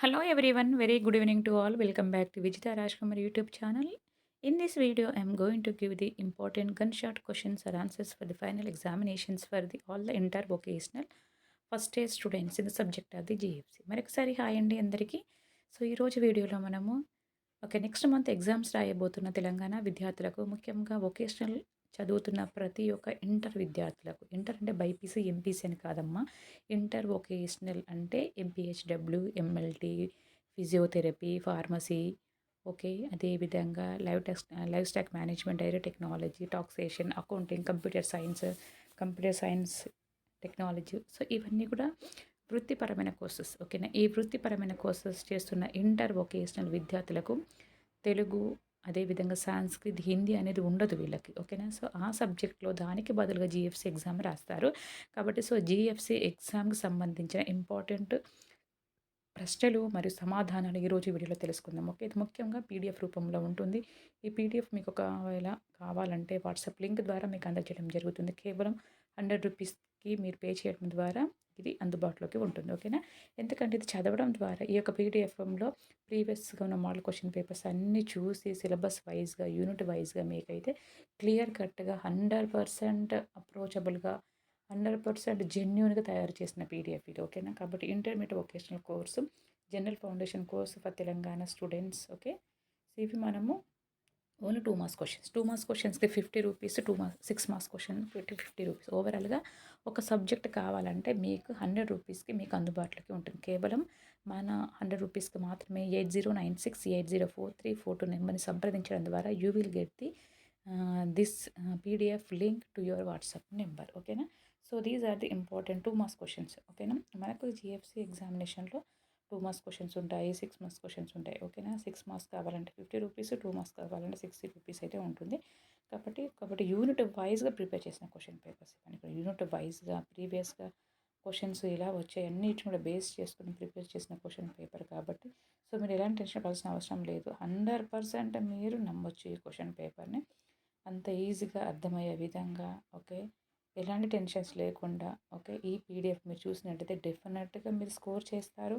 Hello everyone very good evening to all welcome back to Vijitha Raj YouTube channel in this video I'm going to give the important one short questions or answers for the final examinations for the all the entire vocational first year students in the subject of the GFC మరొకసారి hi అండి అందరికీ. So ఈరోజు వీడియోలో మనము okay next month exams రాయబోతున్న తెలంగాణ విద్యార్థులకు ముఖ్యంగా vocational చదువుతున్న ప్రతి ఒక్క ఇంటర్ విద్యార్థులకు ఇంటర్ అంటే బైపీసీ ఎంపీసీ అని కాదమ్మా. ఇంటర్ వొకేషనల్ అంటే MPHW MLT physiotherapy pharmacy. Okay అదేవిధంగా live tax livestock management dairy technology taxation accounting computer science computer science technology. So ఇవన్నీ కూడా వృత్తిపరమైన కోర్సెస్ ఓకేనా? ఈ వృత్తిపరమైన కోర్సెస్ చేస్తున్న ఇంటర్ వొకేషనల్ విద్యార్థులకు తెలుగు అదేవిధంగా సాంస్క్రిత్ హిందీ అనేది ఉండదు వీళ్ళకి ఓకేనా? సో ఆ సబ్జెక్ట్లో దానికి బదులుగా జిఎఫ్సి ఎగ్జామ్ రాస్తారు. కాబట్టి సో జిఎఫ్సి ఎగ్జామ్కి సంబంధించిన ఇంపార్టెంట్ ప్రశ్నలు మరియు సమాధానాలు ఈరోజు వీడియోలో తెలుసుకుందాం ఓకే? ఇది ముఖ్యంగా పీడిఎఫ్ రూపంలో ఉంటుంది. ఈ పీడిఎఫ్ మీకు ఒకవేళ కావాలంటే వాట్సాప్ లింక్ ద్వారా మీకు అందజేయడం జరుగుతుంది. కేవలం హండ్రెడ్ రూపీస్కి మీరు పే చేయడం ద్వారా ఇది అందుబాటులోకి ఉంటుంది ఓకేనా? ఎందుకంటే ఇది చదవడం ద్వారా ఈ యొక్క పీడిఎఫ్ఎంలో ప్రీవియస్గా ఉన్న మోడల్ క్వశ్చన్ పేపర్స్ అన్నీ చూసి సిలబస్ వైజ్గా యూనిట్ వైజ్గా మీకైతే క్లియర్ కట్గా హండ్రెడ్ పర్సెంట్ అప్రోచబుల్గా హండ్రెడ్ పర్సెంట్ జెన్యున్గా తయారు చేసిన పీడిఎఫ్ ఇది ఓకేనా? కాబట్టి intermediate vocational course general foundation course for Telangana students okay? ఇవి మనము only two marks questions. Two marks క్వశ్చన్స్కి fifty rupees two marks six marks question fifty fifty rupees. ఓవరాల్గా ఒక సబ్జెక్ట్ కావాలంటే మీకు హండ్రెడ్ రూపీస్కి మీకు అందుబాటులోకి ఉంటుంది. కేవలం మన హండ్రెడ్ రూపీస్కి మాత్రమే eight zero nine six eight zero four three four two నెంబర్ని సంప్రదించడం ద్వారా you will get the this PDF link to your WhatsApp number. ఓకేనా? So these are the important two marks questions. ఓకేనా? మనకు జిఎఫ్సి ఎగ్జామినేషన్లో two marks questions ఉంటాయి six marks questions ఉంటాయి. ఓకేనా? సిక్స్ మార్క్స్ కావాలంటే ఫిఫ్టీ రూపీస్ టూ మార్క్స్ కావాలంటే sixty rupees అయితే ఉంటుంది. కాబట్టి కాబట్టి యూనిట్ వైజ్గా ప్రిపేర్ చేసిన క్వశ్చన్ పేపర్స్ ఇవన్నీ కూడా యూనిట్ వైజ్గా ప్రీవియస్గా క్వశ్చన్స్ ఇలా వచ్చాయి. అన్నిటిని కూడా బేస్ చేసుకుని ప్రిపేర్ చేసిన క్వశ్చన్ పేపర్ కాబట్టి సో మీరు ఎలాంటి టెన్షన్ పడాల్సిన అవసరం లేదు. హండ్రెడ్ పర్సెంట్ మీరు నమ్మొచ్చు ఈ క్వశ్చన్ పేపర్ని. అంత ఈజీగా అర్థమయ్యే విధంగా ఓకే? ఎలాంటి టెన్షన్స్ లేకుండా ఓకే? ఈ పీడిఎఫ్ మీరు చూసినట్టయితే డెఫినెట్గా మీరు స్కోర్ చేస్తారు.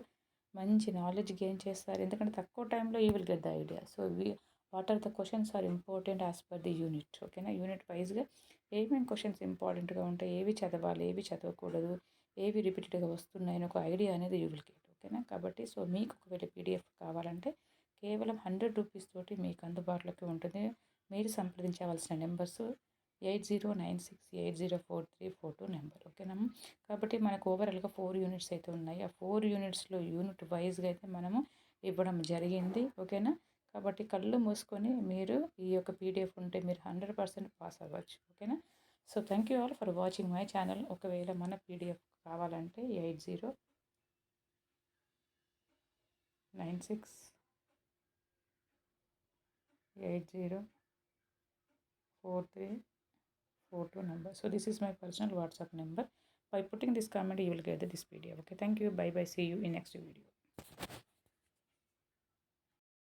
మంచి నాలెడ్జ్ గెయిన్ చేస్తారు. ఎందుకంటే తక్కువ టైంలో ఈ will get the idea so we what are the questions are important as per the unit ఓకేనా యూనిట్ వైజ్గా ఏమేమి క్వశ్చన్స్ ఇంపార్టెంట్గా ఉంటాయి? ఏవి చదవాలి? ఏవి చదవకూడదు? ఏవి రిపీటెడ్గా వస్తున్నాయని ఒక ఐడియా అనేది యూ విల్ గెట్ ఓకేనా కాబట్టి సో మీకు ఒకవేళ పీడిఎఫ్ కావాలంటే కేవలం హండ్రెడ్ రూపీస్ తోటి మీకు అందుబాటులోకి ఉంటుంది. మీరు సంప్రదించవలసిన numbers eight zero nine six eight zero four three four two number ఓకేనా? కాబట్టి మనకు ఓవరాల్గా ఫోర్ యూనిట్స్ అయితే ఉన్నాయి. ఆ ఫోర్ యూనిట్స్లో యూనిట్ వైజ్గా అయితే మనము ఇవ్వడం జరిగింది ఓకేనా? కాబట్టి కళ్ళు మూసుకొని మీరు ఈ యొక్క పీడిఎఫ్ ఉంటే మీరు హండ్రెడ్ పర్సెంట్ పాస్ అవ్వచ్చు ఓకేనా? So thank you all for watching my channel ఒకవేళ మన పీడిఎఫ్ కావాలంటే eight zero nine six eight zero four three photo number. So this is my personal whatsapp number. By putting this comment you will get this pdf okay thank you. Bye bye. See you in next video